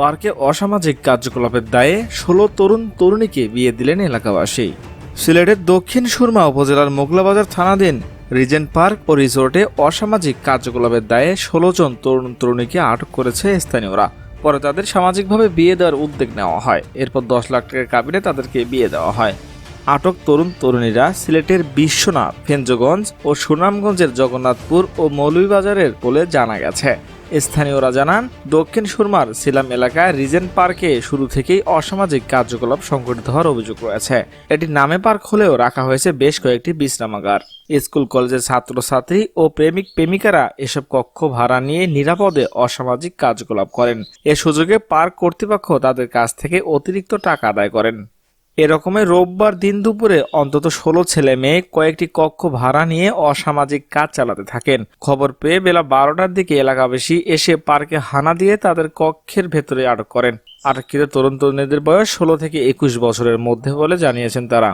পার্কে অসামাজিক কার্যকলাপের দায়ে ষোলো তরুণ তরুণীকে বিয়ে দিলেন এলাকাবাসী। সিলেটের দক্ষিণ সুরমা উপজেলার মোগলাবাজার থানাধীন রিজেন্ট পার্ক ও রিসোর্টে অসামাজিক কার্যকলাপের দায়ে ষোলো জন তরুণ তরুণীকে আটক করেছে স্থানীয়রা। পরে তাদের সামাজিকভাবে বিয়ে দেওয়ার উদ্যোগ নেওয়া হয়। এরপর দশ লাখ টাকার কাবিনে তাদেরকে বিয়ে দেওয়া হয়। আটক তরুণ তরুণীরা সিলেটের বিশ্বনাথ, ফেঞ্জগঞ্জ ও সুনামগঞ্জের জগন্নাথপুর ও মৌলভীবাজারের বলে জানা গেছে। স্থানীয়রা জানান, দক্ষিণ সুরমার সিলাম এলাকায় রিজেন্ট পার্কে শুরু থেকেই অসামাজিক কার্যকলাপ সংঘটিত হওয়ার অভিযোগ রয়েছে। এটি নামে পার্ক হলেও রাখা হয়েছে বেশ কয়েকটি বিশ্রামাগার। স্কুল, কলেজের ছাত্রছাত্রী ও প্রেমিক প্রেমিকারা এসব কক্ষ ভাড়া নিয়ে নিরাপদে অসামাজিক কার্যকলাপ করেন। এ সুযোগে পার্ক কর্তৃপক্ষ তাদের কাছ থেকে অতিরিক্ত টাকা আদায় করেন। এরকমের রোববার দিন দুপুরে অন্তত ষোলো ছেলে মেয়ে কয়েকটি কক্ষ ভাড়া নিয়ে অসামাজিক কাজ চালাতে থাকেন। খবর পেয়ে বেলা বারোটার দিকে এলাকাবাসী এসে পার্কে হানা দিয়ে তাদের কক্ষের ভেতরে আটক করেন। আটককৃত তরুণ তরুণীদের বয়স ষোলো থেকে একুশ বছরের মধ্যে বলে জানিয়েছেন তারা।